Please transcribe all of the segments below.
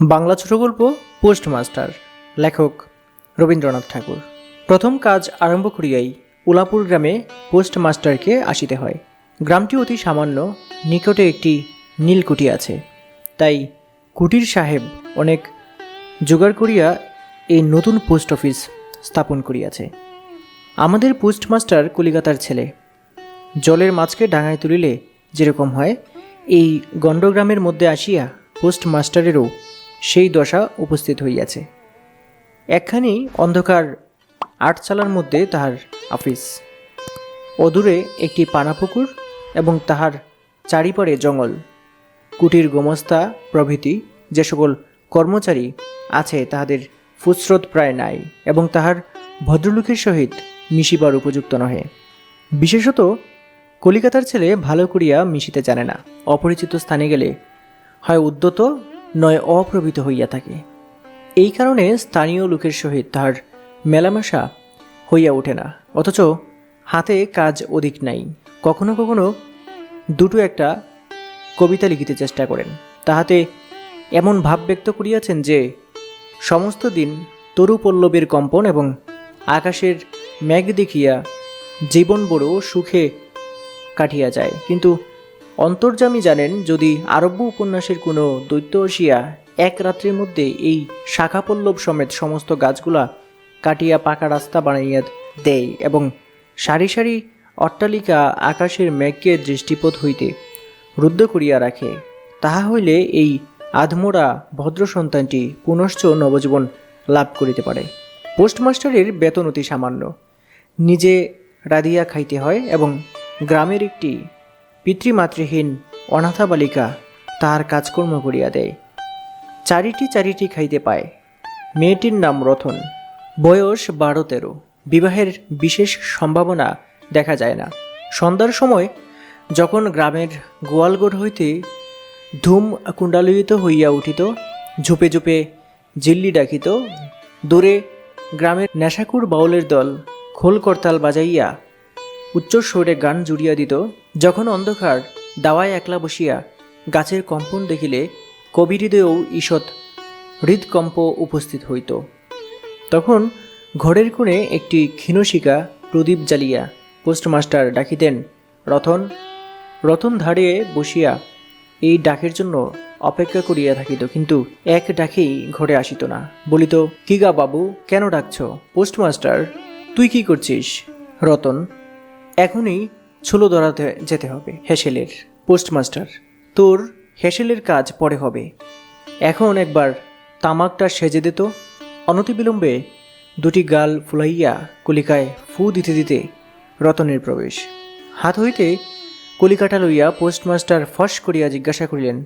বাংলা ছোট গল্প পোস্টমাস্টার, লেখক রবীন্দ্রনাথ ঠাকুর। প্রথম কাজ আরম্ভ করিয়াই উলাপুর গ্রামে পোস্টমাস্টারকে আসিতে হয়। গ্রামটি অতি সামান্য, নিকটে একটি নীলকুঠি আছে। তাই কুটির সাহেব অনেক জোগাড় করিয়া এই নতুন পোস্ট অফিস স্থাপন করিয়াছে। আমাদের পোস্টমাস্টার কলিকাতার ছেলে। জলের মাছকে ডাঙায় তুলিলে যেরকম হয়, এই গণ্ডগ্রামের মধ্যে আসিয়া পোস্টমাস্টারেরও সেই দশা উপস্থিত হইয়াছে। একখানি অন্ধকার আটচালার মধ্যে তাহার অফিস অদূরে একটি পানাপুকুর এবং তাহার চারিপারে জঙ্গল। কুটির গোমস্তা প্রভৃতি যে সকল কর্মচারী আছে তাহাদের ফুসরত প্রায় নাই এবং তাহার ভদ্রলোকের সহিত মিশিবার উপযুক্ত নহে। বিশেষত কলিকাতার ছেলে ভালো করিয়া মিশিতে জানে না। অপরিচিত স্থানে গেলে হয় উদ্যত নয় অপ্রভৃত হইয়া থাকে। এই কারণে স্থানীয় লোকের সহিত তাহার মেলামেশা হইয়া ওঠে না। অথচ হাতে কাজ অধিক নাই। কখনো কখনো দুটো একটা কবিতা লিখিতে চেষ্টা করেন। তাহাতে এমন ভাব ব্যক্ত করিয়াছেন যে, সমস্ত দিন তরু পল্লবের কম্পন এবং আকাশের মেঘ দেখিয়া জীবন বড় সুখে কাটিয়া যায়। কিন্তু অন্তর্যামী জানেন যদি আরব্য উপন্যাসের কোনো দৈত্য আসিয়া এক রাত্রির মধ্যে এই শাখাপল্লব সমেত সমস্ত গাছগুলা কাটিয়া পাকা রাস্তা বানাইয়া দেয় এবং সারি সারি অট্টালিকা আকাশের মেঘকে দৃষ্টিপথ হইতে রুদ্ধ করিয়া রাখে, তাহা হইলে এই আধমোড়া ভদ্র সন্তানটি পুনশ্চ নবজীবন লাভ করিতে পারে। পোস্টমাস্টারের বেতন অতি সামান্য। নিজে রাধিয়া খাইতে হয় এবং গ্রামের একটি পিতৃমাতৃহীন অনাথা বালিকা তাহার কাজকর্ম করিয়া দেয়। চারিটি চারিটি খাইতে পায়। মেয়েটির নাম রতন। বয়স বারো তেরো। বিবাহের বিশেষ সম্ভাবনা দেখা যায় না। সন্ধ্যার সময় যখন গ্রামের গোয়ালগড় হইতে ধূম কুণ্ডালিত হইয়া উঠিত, ঝুপে ঝুপে জিল্লি ডাকিত, দূরে গ্রামের নেশাকুর বাউলের দল খোল করতাল বাজাইয়া উচ্চস্বরে গান জুড়িয়া দিত, যখন অন্ধকার দাওয়ায় একলা বসিয়া গাছের কম্পন দেখিলে কবি হৃদয়েও ঈষৎ হৃদকম্প উপস্থিত হইত। তখন ঘরের কোণে একটি ক্ষীণশিকা প্রদীপ জ্বালিয়া পোস্টমাস্টার ডাকিতেন, রতন রতন ধারে বসিয়া এই ডাকের জন্য অপেক্ষা করিয়া থাকিত, কিন্তু এক ডাকেই ঘরে আসিত না। বলিত, কি গা বাবু, কেন ডাকছ? পোস্টমাস্টার, তুই কি করছিস? রতন এখনই ছুলো ধরাতে যেতে হবে, হেসেলের পোস্টমাস্টার। তোর হেসেলের কাজ পরে হবে। এখন একবার তামাকটা সেজে দিত অনতিবিলম্বে দুটি গাল ফুলাইয়া কলিকায় ফু দিতে দিতে রতনের প্রবেশ। হাত হইতে কলিকাটা লইয়া পোস্টমাস্টার ফস করিয়া জিজ্ঞাসা করিলেন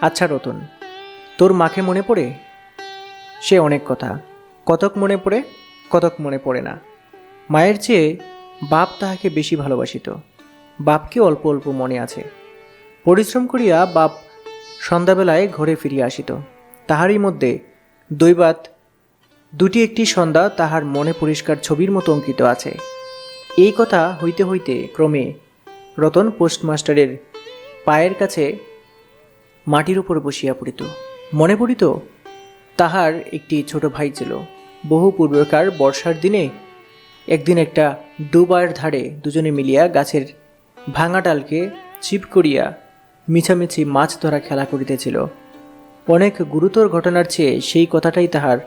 আচ্ছা রতন, তোর মাকে মনে পড়ে? সে অনেক কথা। কতক মনে পড়ে, কতক মনে পড়ে না। মায়ের চেয়ে বাপ তাহাকে বেশি ভালোবাসিত। বাপকে অল্প অল্প মনে আছে। পরিশ্রম করিয়া বাপ সন্ধ্যাবেলায় ঘরে ফিরিয়া আসিত। তাহারই মধ্যে দৈবাত দুটি একটি সন্ধ্যা তাহার মনে পরিষ্কার ছবির মতো অঙ্কিত আছে। এই কথা হইতে হইতে ক্রমে রতন পোস্টমাস্টারের পায়ের কাছে মাটির উপর বসিয়া পড়িত। মনে পড়িত, তাহার একটি ছোট ভাই ছিল। বহু পূর্বকার বর্ষার দিনে একদিন একটা ডুবার ধারে দুজনে মিলিয়া গাছের ভাঙা ডালকে চিপ করিয়া মিছামিছি মাছ ধরা খেলা করিতেছিল। অনেক গুরুতর ঘটনার চেয়ে সেই কথাটাই তাহার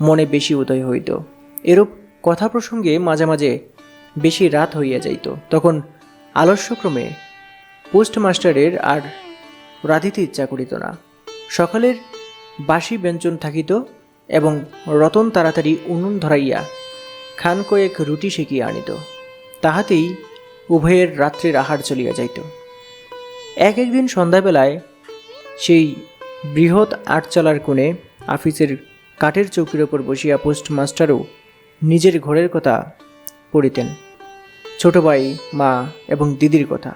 মনে বেশি উদয় হইত। এরূপ কথা প্রসঙ্গে মাঝে মাঝে বেশি রাত হইয়া যাইত। তখন আলস্যক্রমে পোস্টমাস্টারের আর রাধিতে ইচ্ছা করিত না। সকালের বাসি ব্যঞ্জন থাকিত এবং রতন তাড়াতাড়ি উনুন ধরাইয়া খান কয়েক রুটি সেকিয়া আনিত। তাহাতেই উভয়ের রাত্রির আহার চলিয়া যাইত। এক একদিন সন্ধ্যাবেলায় সেই বৃহৎ আটচালার কোণে আফিসের কাঠের চৌকির ওপর বসিয়া পোস্টমাস্টারও নিজের ঘরের কথা পড়িতেন। ছোট ভাই, মা এবং দিদির কথা।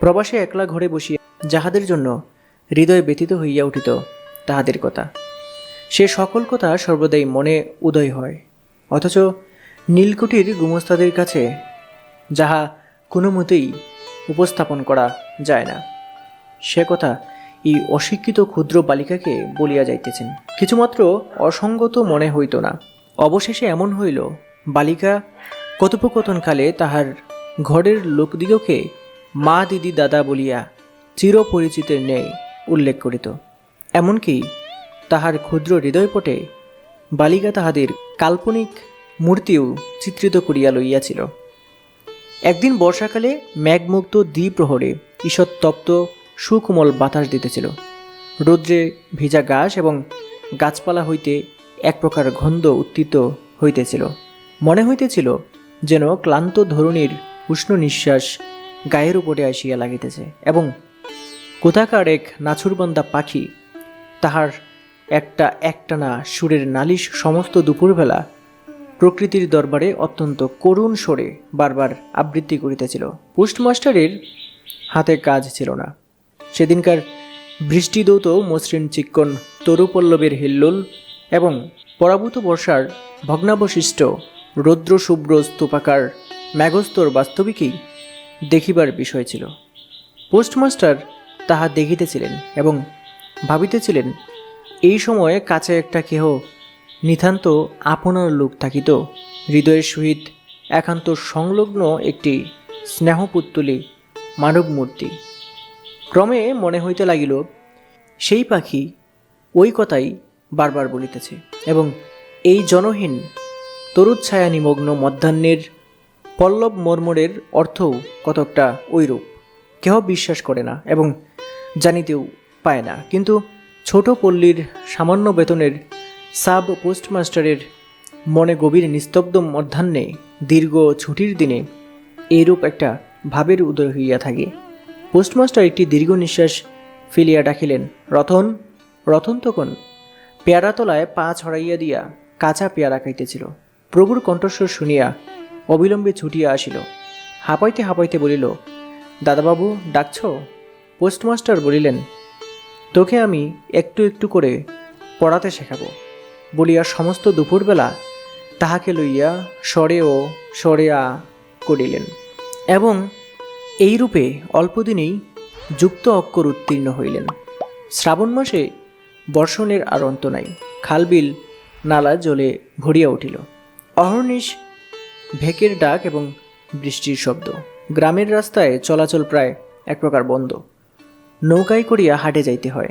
প্রবাসে একলা ঘরে বসিয়া যাহাদের জন্য হৃদয় ব্যথিত হইয়া উঠিত তাহাদের কথা। সে সকল কথা সর্বদাই মনে উদয় হয়। অথচ নীলকুঠির গুমস্তাদের কাছে যাহা কোনো মতেই উপস্থাপন করা যায় না। সে কথা এই অশিক্ষিত ক্ষুদ্র বালিকাকে বলিয়া যাইতেছেন। কিছুমাত্র অসঙ্গত মনে হইত না। অবশেষে এমন হইল, বালিকা কথোপকথনকালে তাহার ঘরের লোকদিগকে মা দিদি দাদা বলিয়া চিরপরিচিতের ন্যায় উল্লেখ করিত। এমনকি তাহার ক্ষুদ্র হৃদয়পটে বালিকা তাহাদের কাল্পনিক মূর্তিও চিত্রিত করিয়া লইয়াছিল। একদিন বর্ষাকালে মেঘমুক্ত দ্বিপ্রহরে ঈষৎ তপ্ত, সুকোমল বাতাস দিতেছিল। রৌদ্রে ভিজা ঘাস এবং গাছপালা হইতে এক প্রকার গন্ধ উত্থিত হইতেছিল। মনে হইতেছিল যেন ক্লান্ত ধরুণীর উষ্ণ নিঃশ্বাস গায়ের উপরে আসিয়া লাগিতেছে এবং কোথাকার এক নাছুরবন্দা পাখি তাহার একটা একটানা সুরের নালিশ সমস্ত দুপুরবেলা প্রকৃতির দরবারে অত্যন্ত করুণ স্বরে বারবার আবৃত্তি করিতেছিল। পোস্টমাস্টারের হাতে কাজ ছিল না। সেদিনকার বৃষ্টিদৌত, মসৃণ চিক্কন, তরুপল্লবের হিল্লোল এবং পরাভূত বর্ষার ভগ্নাবশিষ্ট রৌদ্রশুভ্র স্তূপাকার ম্যাগস্তর বাস্তবিকই দেখিবার বিষয় ছিল। পোস্টমাস্টার তাহা দেখিতেছিলেন এবং ভাবিতেছিলেন, এই সময়ে কাছে একটা কেহ নিতান্ত আপনার লোক থাকিত। হৃদয়ের সহিত একান্ত সংলগ্ন একটি স্নেহপুত্তলি মানব মূর্তি ক্রমে মনে হইতে লাগিল, সেই পাখি ওই কথাই বারবার বলিতেছে এবং এই জনহীন তরুচ্ছায়া নিমগ্ন মধ্যাহ্নের পল্লব মর্মরের অর্থও কতকটা ঐরূপ। কেহ বিশ্বাস করে না এবং জানিতেও পায় না। কিন্তু ছোট পল্লীর সামান্য বেতনের সাব পোস্টমাস্টারের মনে গভীর নিস্তব্ধ মধ্যাহ্নে দীর্ঘ ছুটির দিনে এইরূপ একটা ভাবের উদয় হইয়া থাকে। পোস্টমাস্টার একটি দীর্ঘ নিঃশ্বাস ফেলিয়া ডাকিলেন, রতন রতন তখন পেয়ারাতলায় পা ছড়াইয়া দিয়া কাঁচা পেয়ারা খাইতেছিল। প্রভুর কণ্ঠস্বর শুনিয়া অবিলম্বে ছুটিয়া আসিল। হাঁপাইতে হাঁপাইতে বলিল, দাদাবাবু, ডাকছ? পোস্টমাস্টার বলিলেন, তোকে আমি একটু একটু করে পড়াতে শেখাবো। বলিয়া সমস্ত দুপুরবেলা তাহাকে লইয়া স্বরে ও স্বরে করিলেন। এবং এইরূপে অল্পদিনেই যুক্ত অক্ষর উত্তীর্ণ হইলেন। শ্রাবণ মাসে বর্ষণের আর অন্ত নাই। খালবিল নালা জলে ভরিয়া উঠিল। অহর্নিশ ভেকের ডাক এবং বৃষ্টির শব্দ। গ্রামের রাস্তায় চলাচল প্রায় এক প্রকার বন্ধ। নৌকায় করিয়া হাটে যাইতে হয়।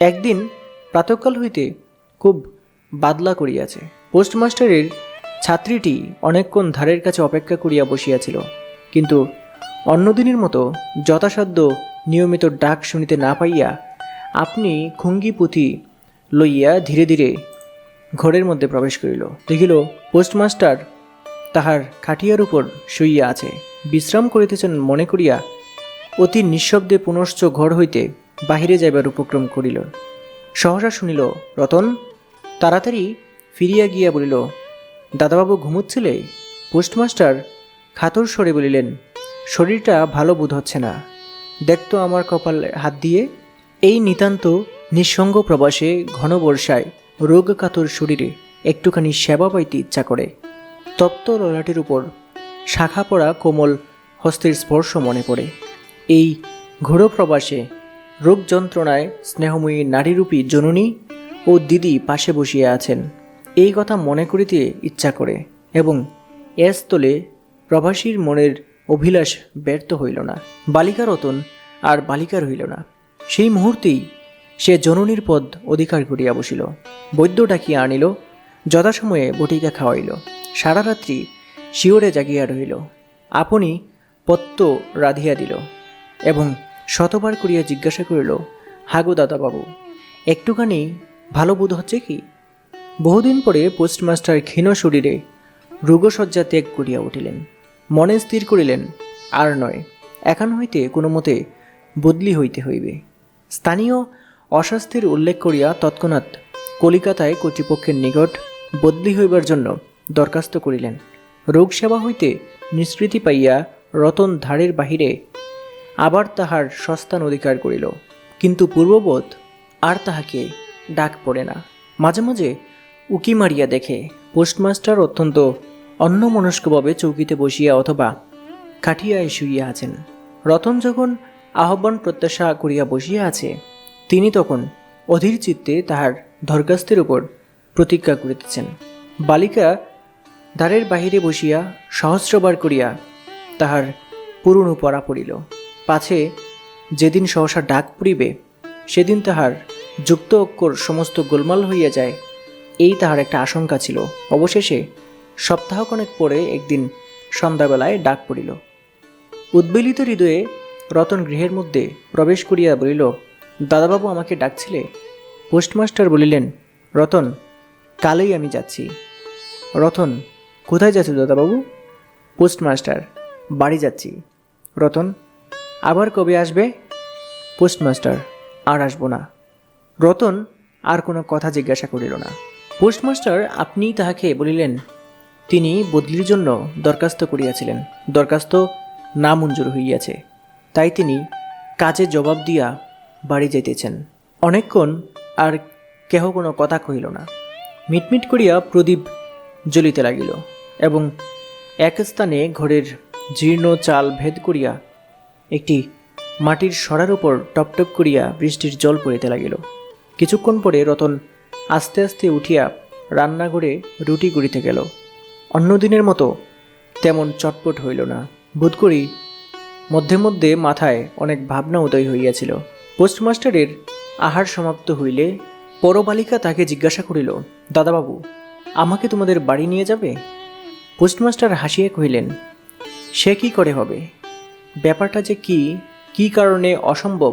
একদিন প্রাতকাল হইতে খুব বাদলা করিয়াছে। পোস্টমাস্টারের ছাত্রীটি অনেকক্ষণ ধারের কাছে অপেক্ষা করিয়া বসিয়াছিল, কিন্তু অন্যদিনের মতো যথাসাধ্য নিয়মিত ডাক শুনিতে না পাইয়া আপনি খুঙ্গি পুঁথি লইয়া ধীরে ধীরে ঘরের মধ্যে প্রবেশ করিল। দেখিল, পোস্টমাস্টার তাহার খাটিয়ার উপর শুইয়া আছে। বিশ্রাম করিতেছেন মনে করিয়া অতি নিঃশব্দে পুনশ্চ ঘর হইতে বাহিরে যাইবার উপক্রম করিল। সহসা শুনিল, রতন তাড়াতাড়ি ফিরিয়া গিয়া বলিল, দাদাবাবু ঘুমুচ্ছিলে? পোস্টমাস্টার, খাতর স্বরে বলিলেন, শরীরটা ভালো বোধ হচ্ছে না। দেখতো আমার কপাল হাত দিয়ে। এই নিতান্ত নিঃসঙ্গ প্রবাসে ঘন বর্ষায় রোগ কাতর শরীরে একটুখানি সেবা পাইতে ইচ্ছা করে। তপ্ত ললাটির উপর শাখা পড়া কোমল হস্তের স্পর্শ মনে পড়ে। এই ঘোর প্রবাসে রোগ যন্ত্রণায় স্নেহময়ী নারীরূপী জননী ও দিদি পাশে বসিয়া আছেন। এই কথা মনে করিতে ইচ্ছা করে এবং এর স্থলে প্রবাসীর মনের অভিলাষ ব্যর্থ হইল না। বালিকা রতন আর বালিকা রহিল না। সেই মুহূর্তেই সে জননীর পদ অধিকার করিয়া বসিল। বৈদ্য ডাকিয়া আনিল, যথাসময়ে বটিকা খাওয়াইল। সারা রাত্রি শিওরে জাগিয়া রহিল। আপনি পত্ত রাধিয়া দিল এবং শতবার করিয়া জিজ্ঞাসা করিল, হাগো দাদাবাবু, একটুখানি ভালো বোধ হচ্ছে কি? বহুদিন পরে পোস্টমাস্টার ক্ষীণ শরীরে রোগশয্যা ত্যাগ করিয়া উঠিলেন। মনে স্থির করিলেন, আর নয়, এখান হইতে কোনো মতে বদলি হইতে হইবে। স্থানীয় অস্বাস্থ্যের উল্লেখ করিয়া তৎক্ষণাৎ কলিকাতায় কর্তৃপক্ষের নিকট বদলি হইবার জন্য দরখাস্ত করিলেন। রোগ সেবা হইতে নিষ্কৃতি পাইয়া রতন ধারের বাহিরে আবার তাহার সস্তান অধিকার করিল। কিন্তু পূর্ববোধ আর তাহাকে ডাক পড়ে না। মাঝে মাঝে উকি মারিয়া দেখে পোস্টমাস্টার অত্যন্ত অন্যমনস্কভাবে চৌকিতে বসিয়া অথবা খাটিয়ায় শুইয়া আছেন। রতন যখন আহ্বান প্রত্যাশা করিয়া বসিয়া আছে, তিনি তখন অধীর চিত্তে তাহার ধর্গাস্তের উপর প্রতিজ্ঞা করিতেছেন। বালিকা দ্বারের বাহিরে বসিয়া সহস্রবার করিয়া তাহার পুরনো পড়া পড়িল। পাছে যেদিন সহসা ডাক পড়িবে, সেদিন তাহার যুক্ত অক্ষর সমস্ত গোলমাল হইয়া যায়। এই তাহার একটা আশঙ্কা ছিল। অবশেষে সপ্তাহখানেক পরে একদিন সন্ধ্যাবেলায় ডাক পড়িল। উদ্বেলিত হৃদয়ে রতন গৃহের মধ্যে প্রবেশ করিয়া বলিল, দাদাবাবু আমাকে ডাকছিলে? পোস্টমাস্টার বলিলেন, রতন, কালই আমি যাচ্ছি। রতন, কোথায় যাচ্ছ দাদাবাবু? পোস্টমাস্টার, বাড়ি যাচ্ছি। রতন, আবার কবে আসবে? পোস্টমাস্টার, আর আসব না। রতন আর কোনো কথা জিজ্ঞাসা করিল না। পোস্টমাস্টার আপনি তাহাকে বলিলেন, তিনি বদলির জন্য দরখাস্ত করিয়াছিলেন। দরখাস্ত না মঞ্জুর হইয়াছে। তাই তিনি কাজে জবাব দিয়া বাড়ি যাইতেছেন। অনেকক্ষণ আর কেহ কোনো কথা কহিল না। মিটমিট করিয়া প্রদীপ জ্বলিতে লাগিল এবং এক স্থানে ঘরের জীর্ণ চাল ভেদ করিয়া একটি মাটির সরার উপর টপটপ করিয়া বৃষ্টির জল পড়িতে লাগিল। কিছুক্ষণ পরে রতন আস্তে আস্তে উঠিয়া রান্নাঘরে রুটি গড়িতে গেল। অন্যদিনের মতো তেমন চটপট হইল না। বোধ করি মধ্যে মধ্যে মাথায় অনেক ভাবনা উদয় হইয়াছিল। পোস্টমাস্টারের আহার সমাপ্ত হইলে পরবালিকা তাকে জিজ্ঞাসা করিল, দাদাবাবু, আমাকে তোমাদের বাড়ি নিয়ে যাবে? পোস্টমাস্টার হাসিয়া কহিলেন, সে কি করে হবে? ব্যাপারটা যে কি কি কারণে অসম্ভব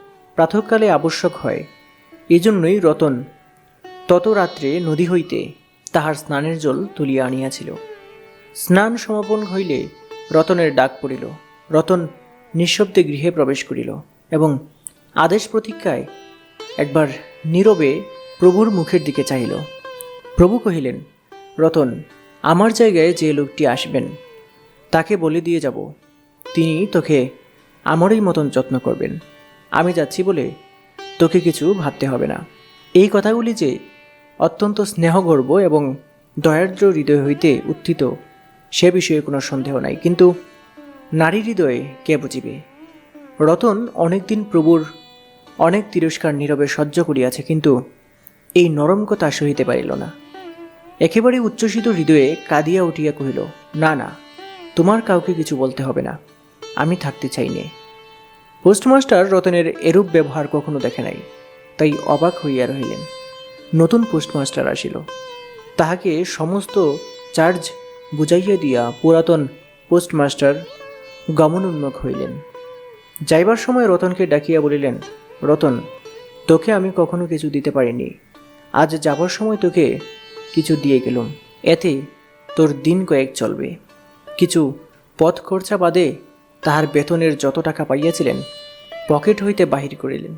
প্রাতঃকালে আবশ্যক হয়। এজন্যই রতন তত রাত্রে নদী হইতে তাহার স্নানের জল তুলিয়া আনিয়াছিল। স্নান সমাপন হইলে রতনের ডাক পড়িল। রতন নিঃশব্দে গৃহে প্রবেশ করিল এবং আদেশ প্রতীক্ষায় একবার নীরবে প্রভুর মুখের দিকে চাহিল। প্রভু কহিলেন, রতন, আমার জায়গায় যে লোকটি আসবেন, তাকে বলে দিয়ে যাব। তিনি তোকে আমারই মতন যত্ন করবেন। আমি যাচ্ছি বলে তোকে কিছু ভাবতে হবে না। এই কথাগুলি যে অত্যন্ত স্নেহগর্ব এবং দয়ার্দ্র হৃদয় হইতে উত্থিত, সে বিষয়ে কোনো সন্দেহ নাই। কিন্তু নারী হৃদয়ে কে বুঝিবে? রতন অনেকদিন প্রভুর অনেক তিরস্কার নীরবে সহ্য করিয়াছে, কিন্তু এই নরম কথা সহিতে পারিল না। একেবারে উচ্ছ্বসিত হৃদয়ে কাঁদিয়া উঠিয়া কহিল, না না, তোমার কাউকে কিছু বলতে হবে না। আমি থাকতে চাই নে। পোস্টমাস্টার রতনের এরূপ ব্যবহার কখনো দেখে নাই, তাই অবাক হইয়া রহিলেন। নতুন পোস্টমাস্টার আসিল। তাহাকে সমস্ত চার্জ বুঝাইয়া দিয়া পুরাতন পোস্টমাস্টার গমনোন্মুখ হইলেন। যাইবার সময় রতনকে ডাকিয়া বলিলেন, রতন, তোকে আমি কখনো কিছু দিতে পারিনি। আজ যাবার সময় তোকে কিছু দিয়ে গেলুম। এতে তোর দিন কয়েক চলবে। কিছু পথ খরচা বাদে তাহার বেতনের যত টাকা পাইয়াছিলেন, পকেট হইতে বাহির করিলেন।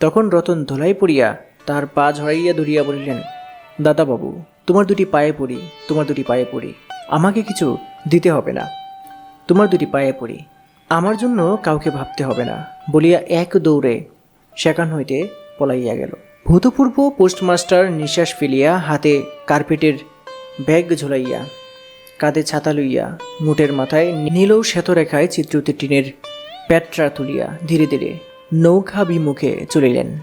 তখন রতন ধোলাই পড়িয়া তাহার পা ঝরাইয়া ধরিয়া বলিলেন, দাদাবাবু, তোমার দুটি পায়ে পড়ি, তোমার দুটি পায়ে পড়ি। আমাকে কিছু দিতে হবে না। তোমার দুটি পায়ে পড়ি। আমার জন্য কাউকে ভাবতে হবে না। বলিয়া এক দৌড়ে সেখান হইতে পলাইয়া গেল। ভূতপূর্ব পোস্টমাস্টার নিঃশ্বাস ফেলিয়া হাতে কার্পেটের ব্যাগ ঝুলাইয়া কাঁধে ছাতা লইয়া মুটের মাথায় নীলৌ শ্বেতরেখায় চিত্রিত টিনের প্যাট্রা তুলিয়া ধীরে ধীরে নৌকা বিমুখে চলিলেন।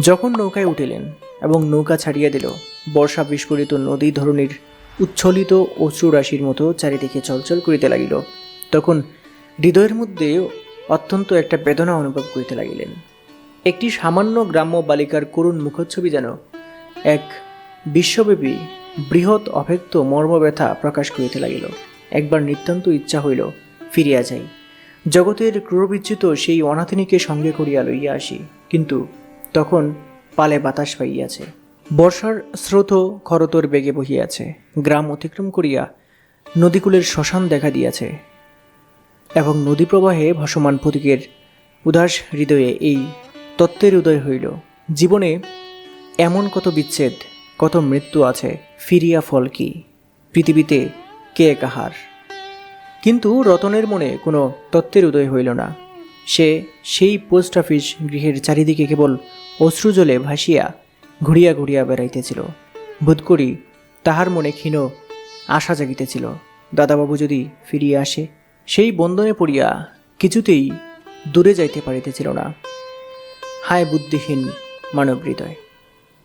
যখন নৌকায় উঠিলেন এবং নৌকা ছাড়িয়া দিল, বর্ষা বিস্ফোরিত নদী ধরনের উচ্ছ্বলিত অশ্রুরাশির মতো চারিদিকে চলচল করিতে লাগিল। তখন হৃদয়ের মধ্যে অত্যন্ত একটা বেদনা অনুভব করিতে লাগিলেন। একটি সামান্য গ্রাম্য বালিকার করুণ মুখচ্ছবি যেন এক বিশ্বব্যাপী বৃহৎ অভেক্ত মর্মব্যথা প্রকাশ করিতে লাগিল। একবার নিতান্ত ইচ্ছা হইল ফিরিয়া যাই। জগতের ক্রূরবিচ্যুত সেই অনাথিনীকে সঙ্গে করিয়া লইয়া আসি, কিন্তু তখন পালে বাতাস পাইয়াছে। বর্ষার স্রোত খরতর বেগে বহিয়াছে। গ্রাম অতিক্রম করিয়া নদীকূলের শ্মশান দেখা দিয়াছে এবং নদী প্রবাহে ভাসমান প্রতীকের উদাস হৃদয়ে এই তত্ত্বের উদয় হইল। জীবনে এমন কত বিচ্ছেদ কত মৃত্যু আছে, ফিরিয়া ফল কি? পৃথিবীতে কে কাহার? কিন্তু রতনের মনে কোনো তত্ত্বের উদয় হইল না। সে সেই পোস্ট অফিস গৃহের চারিদিকে কেবল অশ্রুজলে ভাসিয়া ঘুরিয়া ঘুরিয়া বেড়াইতেছিল। বোধ করি তাহার মনে ক্ষীণ আশা জাগিতেছিল, দাদাবাবু যদি ফিরিয়া আসে, সেই বন্ধনে পড়িয়া কিছুতেই দূরে যাইতে পারিতেছিল না। হায় বুদ্ধিহীন মানব হৃদয়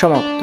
সমাপ্ত।